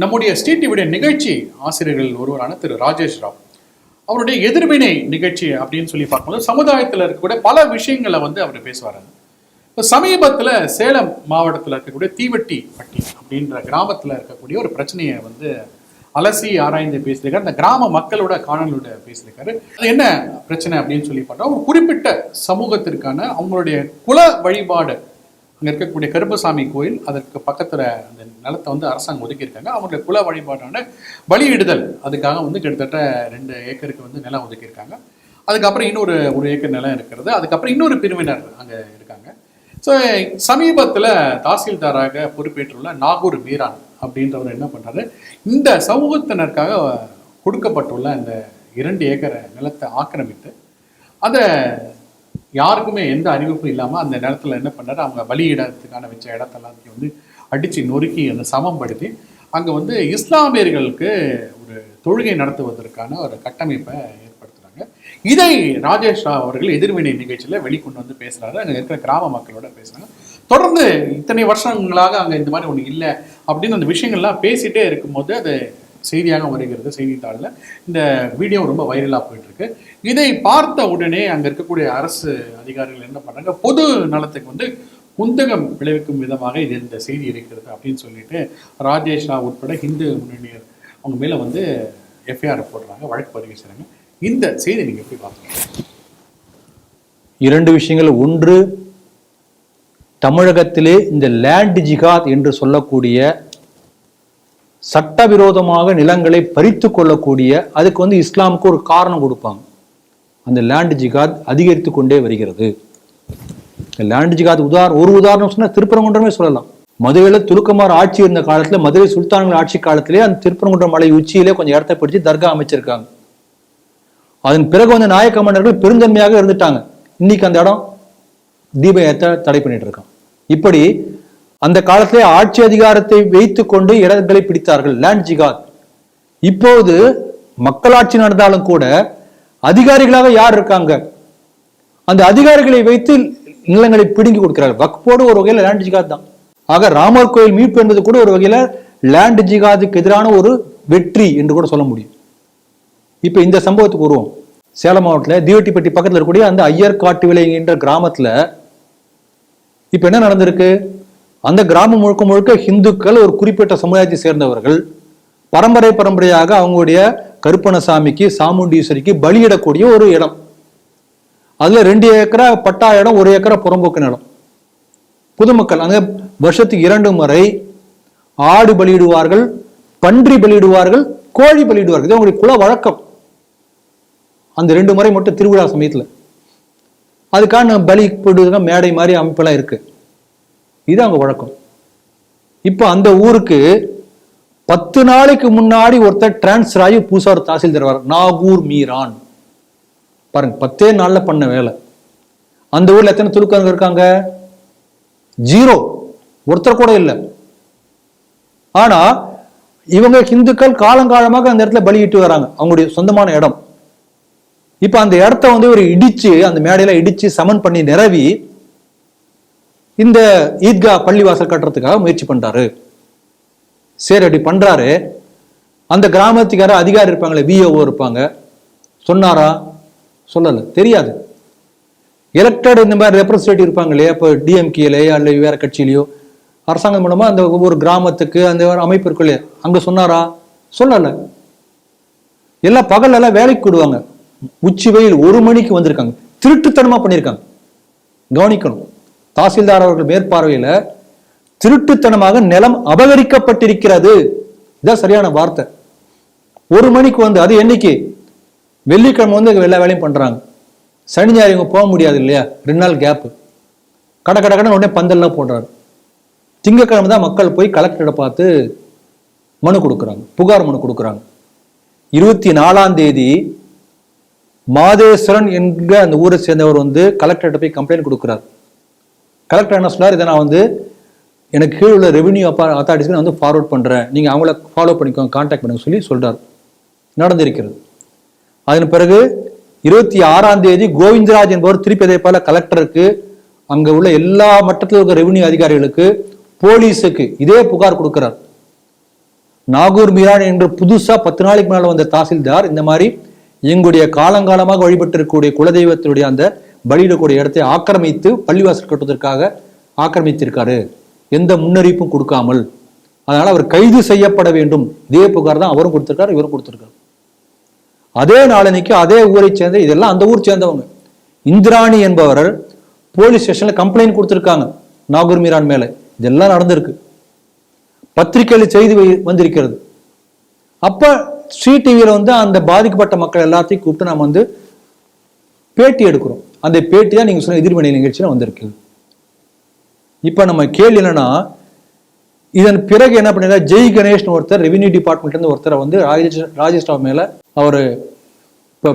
நம்முடைய ஸ்ரீ டிவியுடைய நிகழ்ச்சி ஆசிரியர்கள் ஒருவரான திரு ராஜேஷ் ராவ். அவருடைய எதிர்வினை நிகழ்ச்சி அப்படின்னு சொல்லி பார்க்கும்போது சமுதாயத்தில் இருக்கக்கூடிய பல விஷயங்களை வந்து அவர் பேசுவார். இப்போ சமீபத்தில் சேலம் மாவட்டத்தில் இருக்கக்கூடிய தீவட்டி பட்டி அப்படின்ற கிராமத்தில் இருக்கக்கூடிய ஒரு பிரச்சனையை வந்து அலசி ஆராய்ந்து பேசியிருக்காரு. அந்த கிராம மக்களோட காணலோட பேசியிருக்காரு. அது என்ன பிரச்சனை அப்படின்னு சொல்லி பார்த்தா ஒரு குறிப்பிட்ட சமூகத்திற்கான அவங்களுடைய குல வழிபாடு அங்கே இருக்கக்கூடிய கருப்பசாமி கோயில் அதற்கு பக்கத்தில் அந்த நிலத்தை வந்து அரசாங்கம் ஒதுக்கியிருக்காங்க. அவங்களுடைய குல வழிபாட்டான பலியிடுதல் அதுக்காக வந்து கிட்டத்தட்ட ரெண்டு ஏக்கருக்கு வந்து நிலம் ஒதுக்கியிருக்காங்க. அதுக்கப்புறம் இன்னொரு ஒரு ஏக்கர் நிலம் இருக்கிறது. அதுக்கப்புறம் இன்னொரு பிரிவினர் அங்கே இருக்காங்க. ஸோ சமீபத்தில் தாசில்தாராக பொறுப்பேற்றுள்ள நாகூர் வீரான் அப்படின்றவர் என்ன பண்ணுறாரு இந்த சமூகத்தினருக்காக கொடுக்கப்பட்டுள்ள இந்த இரண்டு ஏக்கர் நிலத்தை ஆக்கிரமித்து அதை யாருக்குமே எந்த அறிவிப்பும் இல்லாமல் அந்த நேரத்தில் என்ன பண்ணாரு? அவங்க பலியிடத்துக்கான வச்ச இடத்தெல்லாம் வந்து அடித்து நொறுக்கி அந்த சமம்படுத்தி அங்கே வந்து இஸ்லாமியர்களுக்கு ஒரு தொழுகை நடத்துவதற்கான ஒரு கட்டமைப்பை ஏற்படுத்துகிறாங்க இதை ராஜேஷ் ராவ் அவர்கள் எதிர்வினை நிகழ்ச்சியில் வெளிக்கொண்டு வந்து பேசுகிறாரு அங்கே இருக்கிற கிராம மக்களோட பேசுகிறாங்க தொடர்ந்து இத்தனை வருஷங்களாக அங்கே இந்த மாதிரி ஒன்று இல்லை அப்படின்னு அந்த விஷயங்கள்லாம் பேசிகிட்டே இருக்கும்போது அது செய்தியாக வருகிறது செய்தித்தாளில். இந்த வீடியோ ரொம்ப வைரலாக போயிட்டுருக்கு. இதை பார்த்த உடனே அங்கே இருக்கக்கூடிய அரசு அதிகாரிகள் என்ன பண்ணுறாங்க பொது நலத்துக்கு வந்து குந்தகம் விளைவிக்கும் விதமாக இது இந்த செய்தி இருக்கிறது அப்படின்னு சொல்லிட்டு ராஜேஷ் ராவ் உட்பட ஹிந்து முன்னணியர் அவங்க மேலே வந்து எஃப்ஐஆர் போடுறாங்க வழக்கு பதிவு செய்கிறாங்க இந்த செய்தி நீங்கள் எப்படி பார்க்குறீங்க? இரண்டு விஷயங்கள். ஒன்று தமிழகத்திலே இந்த லேண்ட் ஜிகாத் என்று சொல்லக்கூடிய சட்டவிரோதமாக நிலங்களை பறித்து கொள்ளக்கூடிய அதுக்கு வந்து இஸ்லாமுக்கு ஒரு காரணம் கொடுப்பாங்க. அந்த லேண்ட் ஜிகாத் அதிகரித்து கொண்டே வருகிறது. லேண்ட் ஜிகாத் உதாரணம் ஒரு உதாரணம் சொன்னா திருப்பரங்குன்றமே சொல்லலாம். மதுரையில் துலுக்கமார் ஆட்சி இருந்த காலத்துல மதுரை சுல்தான்கள் ஆட்சி காலத்திலே அந்த திருப்பரங்குன்ற மலை உச்சியிலே கொஞ்சம் இடத்தை பிடிச்சி தர்கா அமைச்சிருக்காங்க. அதன் பிறகு வந்து நாயக்க மன்னர்கள் பெருந்தன்மையாக இருந்துட்டாங்க. இன்னைக்கு அந்த இடம் தீப ஏத்த தடை பண்ணிட்டு இருக்கான் இப்படி அந்த காலத்திலே ஆட்சி அதிகாரத்தை வைத்துக் கொண்டு இடங்களை பிடித்தார்கள். லேண்ட் ஜிகாத் இப்போது மக்களாட்சி நடந்தாலும் கூட அதிகாரிகளாக யார் இருக்காங்க? அந்த அதிகாரிகளை வைத்து நிலங்களை பிடுங்கி கொடுக்கிறார்கள். வக்போடு ஒரு வகையில் லேண்ட் ஜிகாத் தான். ஆக ராமர் கோயில் மீட்பு என்பது கூட ஒரு வகையில் லேண்ட் ஜிகாதுக்கு எதிரான ஒரு வெற்றி என்று கூட சொல்ல முடியும். இப்ப இந்த சம்பவத்துக்கு வருவோம். சேலம் மாவட்டத்தில் தீவட்டிப்பட்டி பக்கத்தில் இருக்கக்கூடிய அந்த ஐயர் காட்டு என்ற கிராமத்தில் இப்போ என்ன நடந்திருக்கு? அந்த கிராமம் முழுக்க முழுக்க ஹிந்துக்கள் ஒரு குறிப்பிட்ட சமுதாயத்தை சேர்ந்தவர்கள். பரம்பரை பரம்பரையாக அவங்களுடைய கருப்பணசாமிக்கு சாமுண்டீஸ்வரிக்கு பலியிடக்கூடிய ஒரு இடம். அதுல ரெண்டு ஏக்கரா பட்டா இடம் ஒரு ஏக்கரா புறம்போக்கு நிலம். பொதுமக்கள் அங்க வருஷத்துக்கு இரண்டு முறை ஆடு பலியிடுவார்கள் பன்றி பலியிடுவார்கள் கோழி பலியிடுவார்கள். இது அவங்களுடைய குல வழக்கம். அந்த ரெண்டு முறை மட்டும் திருவிழா சமயத்துல. அதுக்கான பலி போடுறதுக்கு மேடை மாதிரி அமைப்பெல்லாம் இருக்குது இது அவங்க வழக்கம். இப்போ அந்த ஊருக்கு பத்து நாளைக்கு முன்னாடி ஒருத்தர் டிரான்ஸ்ஃபர் ஆகி பூசார் தாசில்தார் வர நாகூர் மீரான். பாருங்க பத்தே நாளில் பண்ண வேலை. அந்த ஊரில் எத்தனை துலுக்கங்க இருக்காங்க? ஜீரோ. ஒருத்தர் கூட இல்லை. ஆனால் இவங்க இந்துக்கள் காலங்காலமாக அந்த இடத்துல பலியிட்டு வராங்க. அவங்களுடைய சொந்தமான இடம். இப்போ அந்த இடத்த வந்து ஒரு இடிச்சு அந்த மேடையில இடிச்சு சமன் பண்ணி நிரவி இந்த ஈத்கா பள்ளிவாசல் கட்டுறதுக்காக முயற்சி பண்றாரு. சரி அப்படி பண்றாரு. அந்த கிராமத்துக்கார அதிகாரி இருப்பாங்களே விஓஓ இருப்பாங்க. சொன்னாரா? சொல்லல தெரியாது. எலெக்டட் இந்த மாதிரி ரெப்ரஸன்டேட்டிவ் இருப்பாங்க இல்லையா இப்போ டிஎம்கேலையோ அல்ல வேற கட்சியிலையோ. அரசாங்கம் மூலமா அந்த ஒவ்வொரு கிராமத்துக்கு அந்த அமைப்பு இருக்கு இல்லையா அங்க சொன்னாரா? சொல்லல. எல்லாம் பகலெல்லாம் எல்லாம் வேலைக்கு விடுவாங்க உச்சி வெயில் ஒரு மணிக்கு வந்திருக்காங்க. திருட்டுத்தனமா பண்ணியிருக்காங்க. கவனிக்கணும். தாசில்தார் அவர்கள் மேற்பார்வையில திருட்டுத்தனமாக நிலம் அபகரிக்கப்பட்டிருக்கிறது. இதான் சரியான வார்த்தை. ஒரு மணிக்கு வந்து அது என்னைக்கு? வெள்ளிக்கிழமை வந்து எல்லா வேலையும் பண்றாங்க. சனி ஞாயிறு இவங்க போக முடியாது இல்லையா? ரெண்டு நாள் கேப்பு கடை கடை கடை உடனே பந்தல்லாம் போடுறாரு திங்கக்கிழமை தான் மக்கள் போய் கலெக்டரை பார்த்து மனு கொடுக்குறாங்க. புகார் மனு கொடுக்குறாங்க. இருபத்தி நாலாம் தேதி மாதேஸ்வரன் என்கிற அந்த ஊரை சேர்ந்தவர் வந்து கலெக்டர்கிட்ட போய் கம்ப்ளைண்ட் கொடுக்குறாரு. கலெக்டர் என்ன சொன்னார்? இதை நான் வந்து எனக்கு கீழே உள்ள ரெவென்யூ அப்பா அத்தாரிட்டிஸ்க்கு நான் வந்து ஃபார்வர்ட் பண்ணுறேன் நீங்கள் அவங்கள ஃபாலோ பண்ணிக்கோங்க காண்டாக்ட் பண்ணுங்க சொல்லி சொல்கிறார் நடந்திருக்கிறது. அதன் பிறகு இருபத்தி ஆறாம் தேதி கோவிந்தராஜ் என்பவர் திருப்பி அதே போல கலெக்டருக்கு அங்கே உள்ள எல்லா மட்டத்தில் இருக்கிற ரெவென்யூ அதிகாரிகளுக்கு போலீஸுக்கு இதே புகார் கொடுக்கிறார். நாகூர் மீரான் என்று புதுசாக பத்து நாளைக்கு மேலே வந்த தாசில்தார் இந்த மாதிரி எங்களுடைய காலங்காலமாக வழிபட்டிருக்கக்கூடிய குலதெய்வத்தினுடைய அந்த பலியிடக்கூடிய இடத்தை ஆக்கிரமித்து பள்ளிவாசல் கட்டுவதற்காக ஆக்கிரமித்திருக்காரு. எந்த முன்னறிவிப்பும் கொடுக்காமல். அதனால அவர் கைது செய்யப்பட வேண்டும். இதே புகார் தான் அவரும் கொடுத்துருக்காரு இவரும் கொடுத்துருக்காரு. அதே நாளனைக்கு அதே ஊரை சேர்ந்த இதெல்லாம் அந்த ஊர் சேர்ந்தவங்க. இந்திராணி என்பவர் போலீஸ் ஸ்டேஷன்ல கம்ப்ளைண்ட் கொடுத்திருக்காங்க நாகூர் மீரான் மேலே. இதெல்லாம் நடந்திருக்கு. பத்திரிகையில் செய்தி வந்திருக்கிறது. அப்ப ஸ்ரீ டிவியில வந்து அந்த பாதிக்கப்பட்ட மக்கள் எல்லாத்தையும் கூப்பிட்டு நாம் வந்து பேட்டி எடுக்கிறோம். அந்த பேட்டி தான் நீங்க சொன்ன எதிர்மனை நிகழ்ச்சியில வந்திருக்கு. இப்ப நம்ம கேள்வி என்னன்னா இதன் பிறகு என்ன பண்ணிருக்கா ஜெய் கணேஷ்னு ஒருத்தர் ரெவென்யூ டிபார்ட்மெண்ட்ல இருந்து ஒருத்தரை வந்து ராஜேஷ் ராஜேஷ் ராவ் மேல அவர்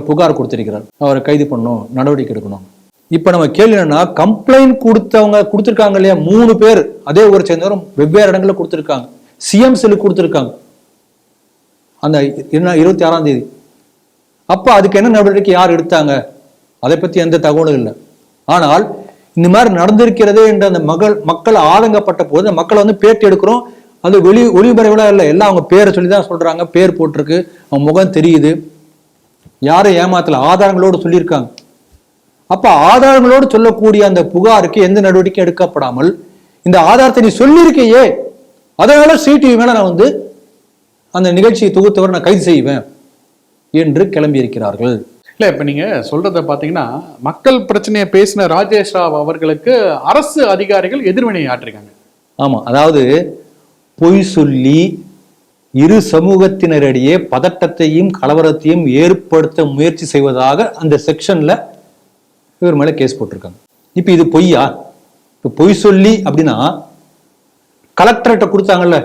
புகார் கொடுத்திருக்கிறார். அவரை கைது பண்ணணும் நடவடிக்கை எடுக்கணும். இப்ப நம்ம கேள்வி என்னன்னா கம்ப்ளைண்ட் கொடுத்தவங்க கொடுத்திருக்காங்க இல்லையா? மூணு பேர். அதே ஊரை சேர்ந்தவரும் வெவ்வேறு இடங்களில் கொடுத்திருக்காங்க. சிஎம் செல்லு கொடுத்திருக்காங்க. அந்த என்ன இருபத்தி ஆறாம் தேதி. அப்ப அதுக்கு என்ன நடவடிக்கை யார் எடுத்தாங்க? அதை பற்றி எந்த தகவலும் இல்லை. ஆனால் இந்த மாதிரி நடந்திருக்கிறதே என்ற அந்த மகள் மக்கள் ஆதங்கப்பட்ட போது அந்த மக்களை வந்து பேட்டி எடுக்கிறோம். அது வெளி ஒளிபரவுலாம் இல்லை எல்லாம் அவங்க பேரை சொல்லி தான் சொல்கிறாங்க பேர் போட்டிருக்கு. அவங்க முகம் தெரியுது. யாரும் ஏமாத்தல. ஆதாரங்களோடு சொல்லியிருக்காங்க. அப்போ ஆதாரங்களோடு சொல்லக்கூடிய அந்த புகாருக்கு எந்த நடவடிக்கை எடுக்கப்படாமல் இந்த ஆதாரத்தை நீ சொல்லியிருக்கையே அதனால சிடிவி மேலே நான் வந்து அந்த நிகழ்ச்சியை தொகுத்தவர் நான் கைது செய்வேன் என்று கிளம்பியிருக்கிறார்கள். இல்லை இப்போ நீங்கள் சொல்கிறத பார்த்தீங்கன்னா மக்கள் பிரச்சனையை பேசின ராஜேஷ் ராவ் அவர்களுக்கு அரசு அதிகாரிகள் எதிர்வினை ஆற்றிருக்காங்க. ஆமாம் அதாவது பொய் சொல்லி இரு சமூகத்தினரிடையே பதட்டத்தையும் கலவரத்தையும் ஏற்படுத்த முயற்சி செய்வதாக அந்த செக்ஷனில் இவர் மேலே கேஸ் போட்டிருக்காங்க. இப்போ இது பொய்யா? இப்போ பொய் சொல்லி அப்படின்னா கலெக்டர்கிட்ட கொடுத்தாங்கல்ல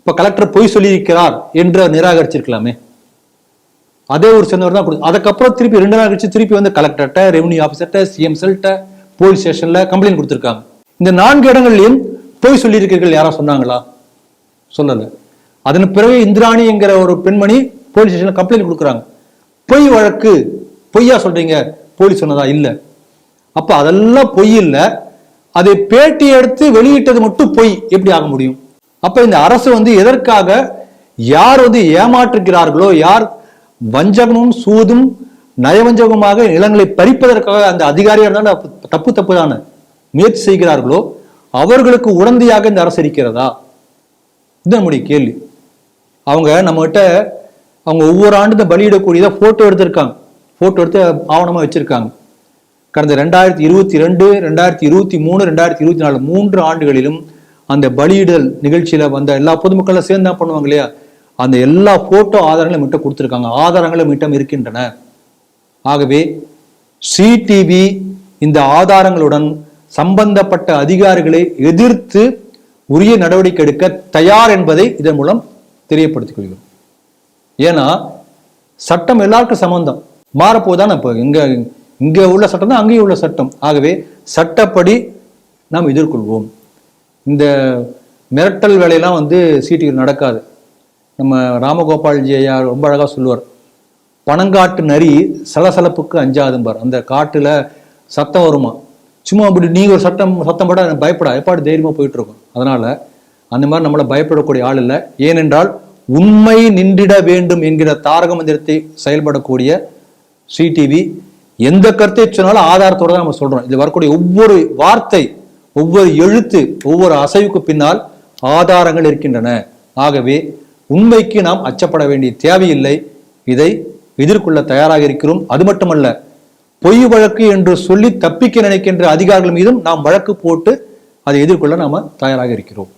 இப்போ கலெக்டர் பொய் சொல்லியிருக்கிறார் என்று நிராகரிச்சிருக்கலாமே. அதே ஒரு சேர்ந்தவர் தான் கொடுக்கும் அதுக்கப்புறம் திருப்பி ரெண்டு நாள் கழிச்சு திருப்பி வந்து கலெக்டர்கிட்ட ரெவன்யூ ஆஃபீஸர்கிட்ட சிஎம் செல்கிட்ட போலீஸ் ஸ்டேஷன்ல கம்ப்ளைண்ட் கொடுத்துருக்காங்க. இந்த நான்கு இடங்கள்லையும் பொய் சொல்லியிருக்கீர்கள் யாரா சொன்னாங்களா? சொல்லலை அதன் பிறகு இந்திராணி என்கிற ஒரு பெண்மணி போலீஸ் ஸ்டேஷன்ல கம்ப்ளைண்ட் கொடுக்குறாங்க. பொய் வழக்கு பொய்யா சொல்றீங்க? போலீஸ் சொன்னதா? இல்லை. அப்போ அதெல்லாம் பொய் இல்லை. அதை பேட்டி எடுத்து வெளியிட்டது மட்டும் பொய். எப்படி ஆக முடியும்? அப்ப இந்த அரசு வந்து எதற்காக யார் வந்து ஏமாற்றுகிறார்களோ யார் வஞ்சகமும் சூதும் நயவஞ்சகமாக நிலங்களை பறிப்பதற்காக அந்த அதிகாரியாக இருந்தாலும் தப்பு தப்பு தானே முயற்சி செய்கிறார்களோ அவர்களுக்கு உடந்தையாக இந்த அரசு இருக்கிறதா? இது நம்முடைய கேள்வி. அவங்க நம்மகிட்ட அவங்க ஒவ்வொரு ஆண்டு இந்த ஃபோட்டோ எடுத்திருக்காங்க. ஃபோட்டோ எடுத்து ஆவணமாக வச்சிருக்காங்க. கடந்த ரெண்டாயிரத்தி இருபத்தி ரெண்டு ரெண்டாயிரத்தி இருபத்தி மூணு ரெண்டாயிரத்தி இருபத்தி நாலு மூன்று ஆண்டுகளிலும் அந்த பலியிடல் நிகழ்ச்சியில் வந்த எல்லா பொதுமக்களும் சேர்ந்து தான் பண்ணுவாங்க இல்லையா? அந்த எல்லா போட்டோ ஆதாரங்களும் மிட்டம் கொடுத்துருக்காங்க. ஆதாரங்களும் மிட்டம் இருக்கின்றன. ஆகவே சிடிவி இந்த ஆதாரங்களுடன் சம்பந்தப்பட்ட அதிகாரிகளை எதிர்த்து உரிய நடவடிக்கை எடுக்க தயார் என்பதை இதன் மூலம் தெரியப்படுத்திக் கொள்கிறோம். ஏன்னா சட்டம் எல்லாருக்கும் சம்பந்தம். மாறப்போதான் இப்போ? இங்கே இங்கே உள்ள சட்டம் தான் அங்கேயும் உள்ள சட்டம். ஆகவே சட்டப்படி நாம் எதிர்கொள்வோம். இந்த மிரட்டல் வேலையெல்லாம் வந்து சீட்டிகள் நடக்காது. நம்ம ராமகோபால்ஜி ஐயா ரொம்ப அழகாக சொல்லுவார் பனங்காட்டு நரி சலசலப்புக்கு அஞ்சாதும்பார் அந்த காட்டில் சத்தம் வருமா? சும்மா அப்படி நீ ஒரு சட்டம் சத்தம் போட பயப்படா எப்பாடு தைரியமாக போயிட்டு இருக்கும் அதனால அந்த மாதிரி நம்மளை பயப்படக்கூடிய ஆள் இல்லை. ஏனென்றால் உண்மை நின்றிட வேண்டும் என்கிற தாரக மந்திரத்தை செயல்படக்கூடிய சிடிவி எந்த கருத்தை சொன்னாலும் ஆதாரத்தோட தான் நம்ம சொல்றோம். இது வரக்கூடிய ஒவ்வொரு வார்த்தை ஒவ்வொரு எழுத்து ஒவ்வொரு அசைவுக்கு பின்னால் ஆதாரங்கள் இருக்கின்றன. ஆகவே உண்மைக்கு நாம் அச்சப்பட வேண்டிய தேவையில்லை. இதை எதிர்கொள்ள தயாராக இருக்கிறோம். அது மட்டுமல்ல பொய் வழக்கு என்று சொல்லி தப்பிக்க நினைக்கின்ற அதிகாரிகள் மீதும் நாம் வழக்கு போட்டு அதை எதிர்கொள்ள நாம தயாராக இருக்கிறோம்.